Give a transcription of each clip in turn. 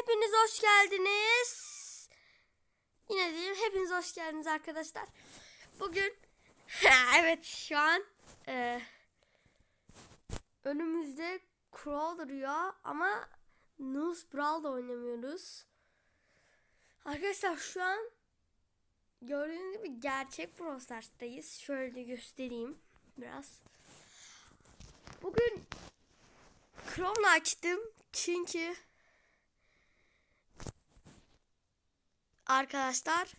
hepiniz hoş geldiniz. Yine diyeyim hepiniz hoş geldiniz arkadaşlar. Bugün evet şu an e, önümüzde Crawl duruyor ama Noose Brawl'da oynamıyoruz. Arkadaşlar şu an gördüğünüz gibi gerçek Brawl Stars'tayız. Şöyle göstereyim biraz. Bugün Chrome'la açtım çünkü arkadaşlar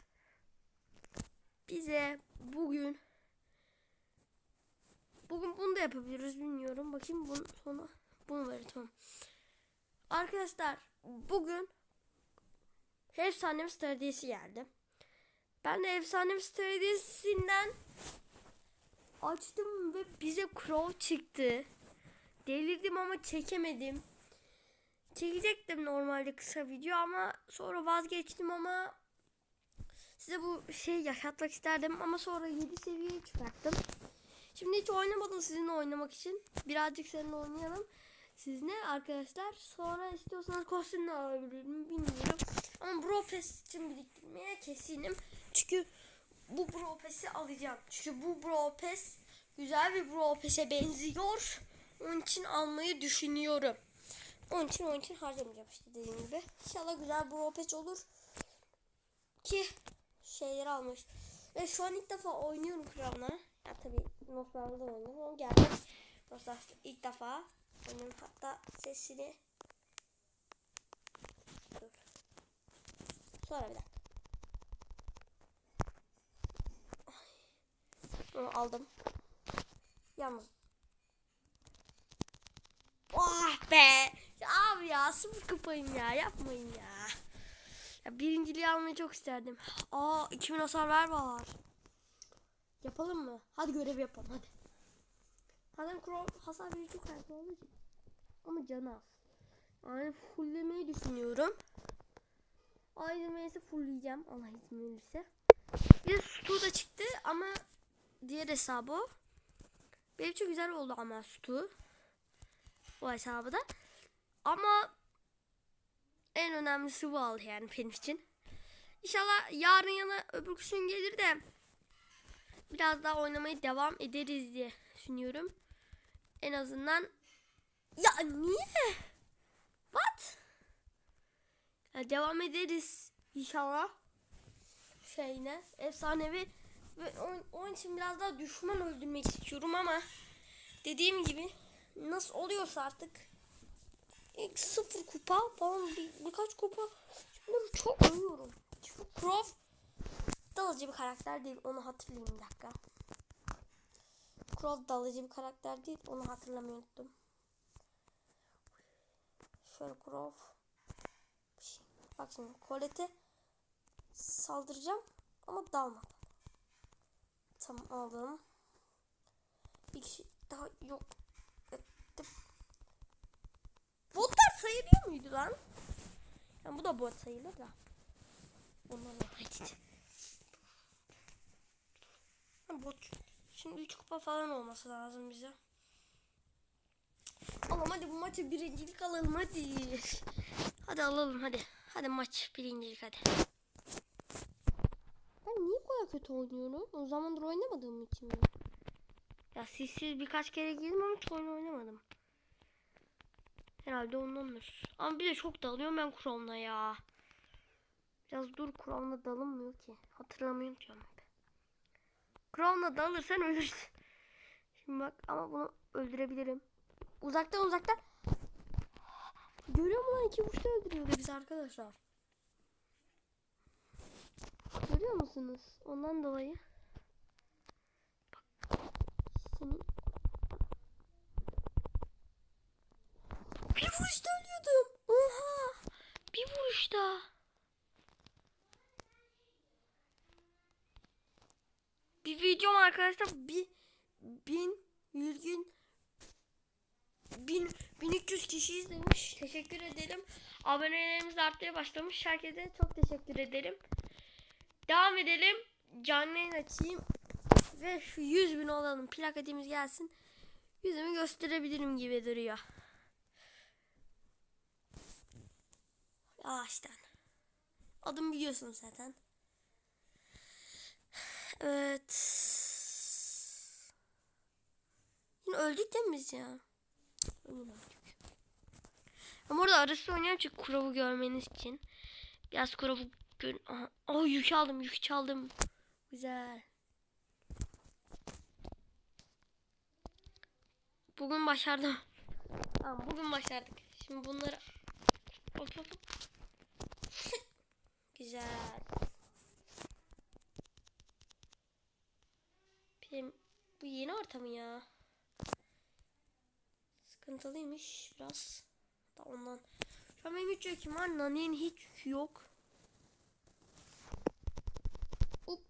bize bugün bugün bunu da yapabiliriz bilmiyorum. Bakayım bunu sonra bunu ver tamam. Arkadaşlar bugün efsanemiz stratejisi geldi. Ben de efsanemiz stratejisinden açtım ve bize crow çıktı. Delirdim ama çekemedim. Çekecektim normalde kısa video ama sonra vazgeçtim ama size bu şey yaşatmak isterdim ama sonra 7 seviyeye çıkarttım. Şimdi hiç oynamadım sizinle oynamak için. Birazcık seninle oynayalım. Sizinle arkadaşlar. Sonra istiyorsanız kostümle alabilirim bilmiyorum. Ama Bro Pass için biriktirmeye kesinim. Çünkü bu Bro Pass'i alacağım. Çünkü bu Bro Pass güzel bir Bro Pass'e benziyor. Onun için almayı düşünüyorum. Onun için onun için harcamayacağım işte dediğim gibi. İnşallah güzel Bro Pass olur. Ki şeyleri almış. Ve şu an ilk defa oynuyorum Crown'a. Ya tabii Noslar'da oynuyorum ama geldim. Noslar ilk defa oynuyorum. Hatta sesini Dur. Sonra bir dakika. Onu aldım. Yalnız. Oh be. Abi ya sıfır kapayım ya. Yapmayın ya. Ya birinciliği almayı çok isterdim. Aa 2000 hasarlar var. Yapalım mı? Hadi görev yapalım hadi. Zaten Crow hasar verici kaybı olduğu için. Ama canı az. Yani fulllemeyi düşünüyorum. Ayrı ise fullleyeceğim Allah izin verirse. Bir Stu da çıktı ama diğer hesabı o. Benim çok güzel oldu ama Stu. O hesabı da. Ama en önemlisi bu oldu yani benim için. İnşallah yarın yana öbür gün gelir de biraz daha oynamaya devam ederiz diye düşünüyorum. En azından ya niye? What? Ya devam ederiz inşallah. Şeyine efsanevi ve onun, onun için biraz daha düşman öldürmek istiyorum ama dediğim gibi nasıl oluyorsa artık ilk sıfır kupa falan bir, birkaç kupa bunları çok övüyorum. Çünkü Prof dalıcı bir karakter değil onu hatırlayayım bir dakika. Crow dalıcı bir karakter değil onu hatırlamayı unuttum. Şöyle Crow. Şey. Bak şimdi Colette'e saldıracağım ama dalmadan. Tamam aldım. Bir kişi daha yok ettim. Sayılıyor muydu lan? Yani bu da bot sayılır da. Bundan hadi. Bot. Şimdi 3 kupa falan olması lazım bize. Alalım hadi bu maçı birincilik alalım hadi. Hadi alalım hadi. Hadi maç birincilik hadi. Ben niye bu kadar kötü oynuyorum? O zamandır oynamadığım için mi? Ya sessiz birkaç kere girdim ama hiç oyun oynamadım. Herhalde ondandır. Ama bir de çok dalıyorum ben Chrome'la ya. Biraz dur Chrome'la dalınmıyor ki. Hatırlamıyorum ki onu. Chrome'la dalırsan ölürsün. Şimdi bak ama bunu öldürebilirim. Uzaktan uzaktan. Görüyor musun lan iki vuruşta öldürüyordu biz arkadaşlar. Görüyor musunuz? Ondan dolayı. Bak. Senin... Bir vuruşta. Bir videom arkadaşlar bir bin virgül bin, 1300 kişi izlemiş. Teşekkür ederim. Abonelerimiz artmaya başlamış. Herkese çok teşekkür ederim. Devam edelim. Canlı açayım. Ve şu 100 bin olalım. Plaketimiz gelsin. Yüzümü gösterebilirim gibi duruyor. Aa, Yavaştan. Adım biliyorsun zaten. Evet. Yine öldük değil mi ya? Yine öldük. Ama orada arası oynuyorum çünkü kuravu görmeniz için. Biraz kuravu gör... Aha. Oh yük aldım yük çaldım. Güzel. Bugün başardım. Tamam bugün başardık. Şimdi bunları... Hop hop hop. Güzel. Benim bu yeni ortamı ya. Sıkıntılıymış biraz. Da ondan. Şu an benim hiç yüküm var. Nani'nin hiç yok. Hop.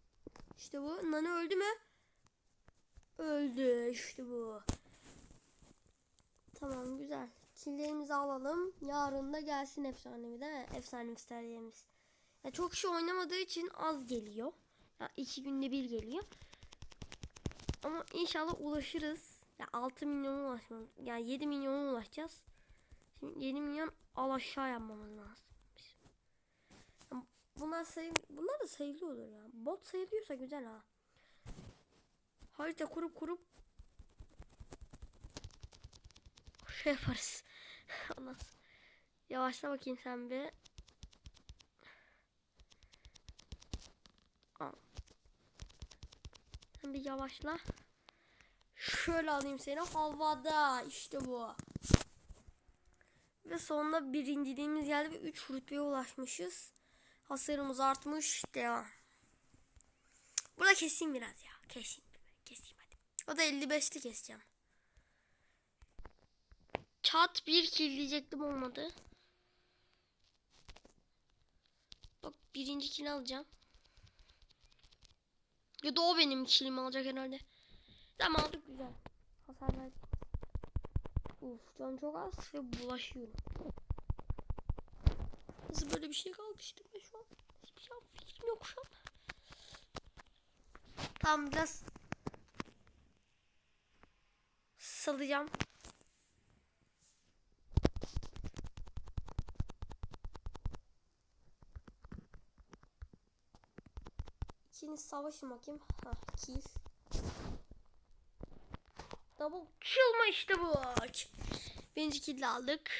İşte bu. Nani öldü mü? Öldü. İşte bu. Tamam güzel. Killerimizi alalım. Yarın da gelsin efsanevi değil mi? Efsane isterlerimiz. Ya çok kişi oynamadığı için az geliyor. Ya iki günde bir geliyor. Ama inşallah ulaşırız. Ya 6 milyona ulaşmamız. Yani 7 milyona ulaşacağız. Şimdi 7 milyon al aşağı yapmamız lazım. Ya bunlar sayı bunlar da sayılı olur ya. Bot sayılıyorsa güzel ha. Harita kurup kurup şey yaparız. Ondan Yavaşla bakayım sen bir. Al. Sen bir yavaşla. Şöyle alayım seni havada. işte bu. Ve sonunda birinciliğimiz geldi ve 3 rütbeye ulaşmışız. Hasarımız artmış. Devam. Burada keseyim biraz ya. Keseyim. Keseyim hadi. O da 55'te keseceğim. Çat bir kill diyecektim olmadı. Bak birinci kill alacağım. Ya da o benim killimi alacak herhalde. Tamam aldık güzel. Hasar verdik. Uf can çok az ve bulaşıyorum. Nasıl böyle bir şey kalkıştım ben şu an? Hiçbir şey fikrim yok şu an. Tamam biraz salacağım. İkiniz savaşın bakayım. Ha kill. Double kill mı işte bu? Birinci kill aldık.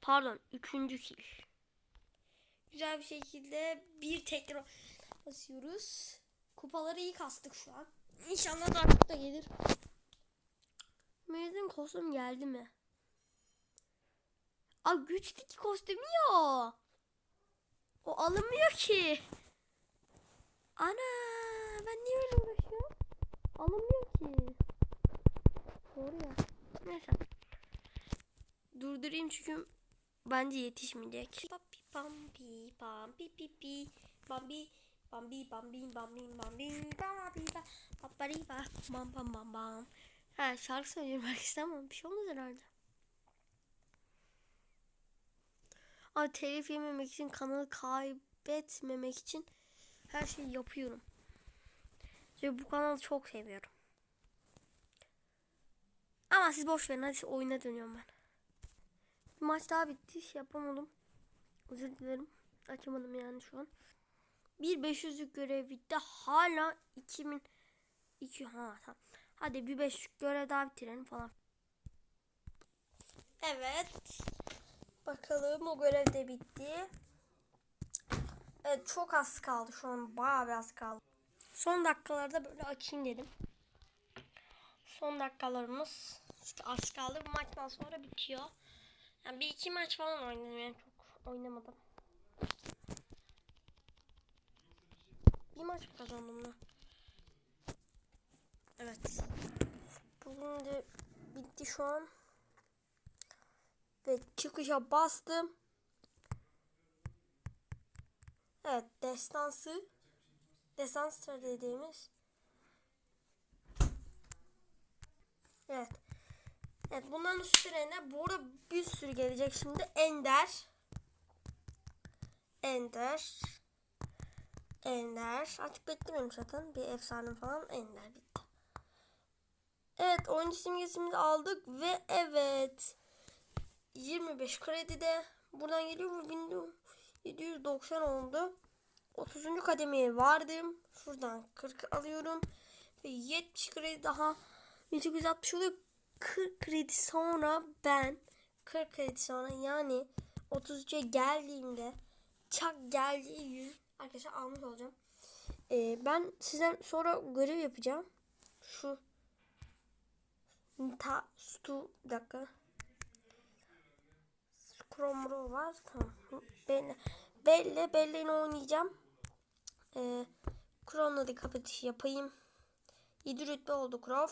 Pardon üçüncü kill. Güzel bir şekilde bir tekrar basıyoruz. Kupaları iyi kastık şu an. İnşallah çok da gelir. Mezun kostüm geldi mi? Aa güçteki kostümü ya. O alınmıyor ki. Ana ben niye öyle uğraşıyorum? Alınmıyor ki. Doğru ya. Neyse. Durdurayım çünkü bence yetişmeyecek. Pampi pipi pampi pampi pampi pampi pampi pampi papari pa bam bam bam bam. Ha şarkı söylüyorum herkese ama bir şey olmaz herhalde. Abi telif yememek için kanalı kaybetmemek için her şeyi yapıyorum. Ve bu kanalı çok seviyorum. Ama siz boş verin hadi oyuna dönüyorum ben. Bir maç daha bitti. Şey yapamadım. Özür dilerim. Açamadım yani şu an. Bir 500'lük görev bitti. Hala 2000 2 ha tamam. Hadi bir 500 görev daha bitirelim falan. Evet. Bakalım o görev de bitti. Evet çok az kaldı şu an bayağı bir az kaldı. Son dakikalarda böyle açayım dedim. Son dakikalarımız işte az kaldı. Bu maçtan sonra bitiyor. Yani bir iki maç falan oynadım yani çok oynamadım. Bir maç kazandım da. Evet. Bugün de bitti şu an. Ve çıkışa bastım. Evet destansı. Destans dediğimiz. Evet. Evet bunların üstlerine bu arada bir sürü gelecek şimdi. Ender. Ender. Ender. Artık beklemiyorum zaten. Bir efsane falan. Ender bitti. Evet oyuncu simgesini aldık ve evet 25 kredide Buradan geliyor ve 1790 oldu. 30. kademeye vardım. Şuradan 40 alıyorum. Ve 70 kredi daha 1860 oluyor. 40 kredi sonra ben 40 kredi sonra yani 33'e geldiğimde çak geldiği gün arkadaşlar almış olacağım. Ee, ben sizden sonra görev yapacağım. Şu ta stu dakika. Skromro var. Tamam. Belli. Belli. Belle'ni oynayacağım. Ee, Kron'la da kapatış yapayım. 7 rütbe oldu Krov.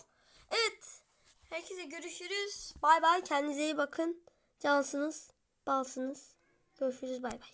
Evet. Herkese görüşürüz. Bay bay. Kendinize iyi bakın. Cansınız. Balsınız. Görüşürüz. Bay bay.